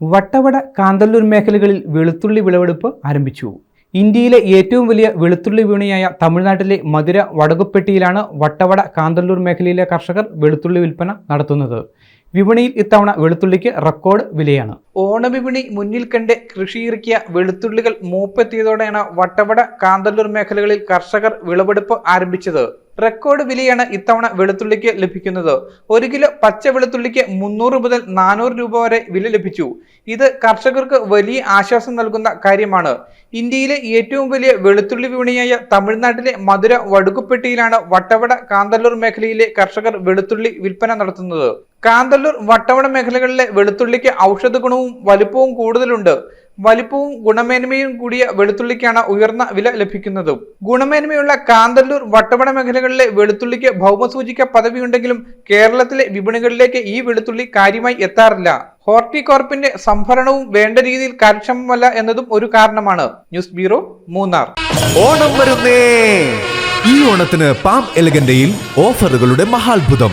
വട്ടവട കാന്തല്ലൂർ മേഖലകളിൽ വെളുത്തുള്ളി വിളവെടുപ്പ് ആരംഭിച്ചു. ഇന്ത്യയിലെ ഏറ്റവും വലിയ വെളുത്തുള്ളി വിപണിയായ തമിഴ്നാട്ടിലെ മധുര വടകുപ്പെട്ടിയിലാണ് വട്ടവട കാന്തല്ലൂർ മേഖലയിലെ കർഷകർ വെളുത്തുള്ളി വിൽപ്പന നടത്തുന്നത്. വിപണിയിൽ ഇത്തവണ വെളുത്തുള്ളിക്ക് റെക്കോർഡ് വിലയാണ്. ഓണവിപണി മുന്നിൽ കണ്ട് കൃഷിയിറക്കിയ വെളുത്തുള്ളികൾ മൂപ്പെത്തിയതോടെയാണ് വട്ടവട കാന്തല്ലൂർ മേഖലകളിൽ കർഷകർ വിളവെടുപ്പ് ആരംഭിച്ചത്. റെക്കോർഡ് വിലയാണ് ഇത്തവണ വെളുത്തുള്ളിക്ക് ലഭിക്കുന്നത്. ഒരു കിലോ പച്ച വെളുത്തുള്ളിക്ക് മുന്നൂറ് മുതൽ നാനൂറ് രൂപ വരെ വില ലഭിച്ചു. ഇത് കർഷകർക്ക് വലിയ ആശ്വാസം നൽകുന്ന കാര്യമാണ്. ഇന്ത്യയിലെ ഏറ്റവും വലിയ വെളുത്തുള്ളി വിപണിയായ തമിഴ്നാട്ടിലെ മധുര വടുക്കുപ്പെട്ടിയിലാണ് വട്ടവട കാന്തല്ലൂർ മേഖലയിലെ കർഷകർ വെളുത്തുള്ളി വിൽപ്പന നടത്തുന്നത്. കാന്തല്ലൂർ വട്ടവട മേഖലകളിലെ വെളുത്തുള്ളിക്ക് ഔഷധ ഗുണവും വലുപ്പവും കൂടുതലുണ്ട്. വലിപ്പവും ഗുണമേന്മയും കൂടിയ വെളുത്തുള്ളിക്കാണ് ഉയർന്ന വില ലഭിക്കുന്നതും. ഗുണമേന്മയുള്ള കാന്തല്ലൂർ വട്ടവട മേഖലകളിലെ വെളുത്തുള്ളിക്ക് ഭൗമസൂചിക പദവിയുണ്ടെങ്കിലും കേരളത്തിലെ വിപണികളിലേക്ക് ഈ വെളുത്തുള്ളി കാര്യമായി എത്താറില്ല. ഹോർട്ടികോർപ്പിന്റെ സംഭരണവും വേണ്ട രീതിയിൽ കാര്യക്ഷമമല്ല എന്നതും ഒരു കാരണമാണ്. News bureau Munnar. ഓണം വരുന്നേ. ഈ ഓണത്തിന് പാം എലഗന്റയിൽ ഓഫറുകളുടെ മഹാത്ഭുതം.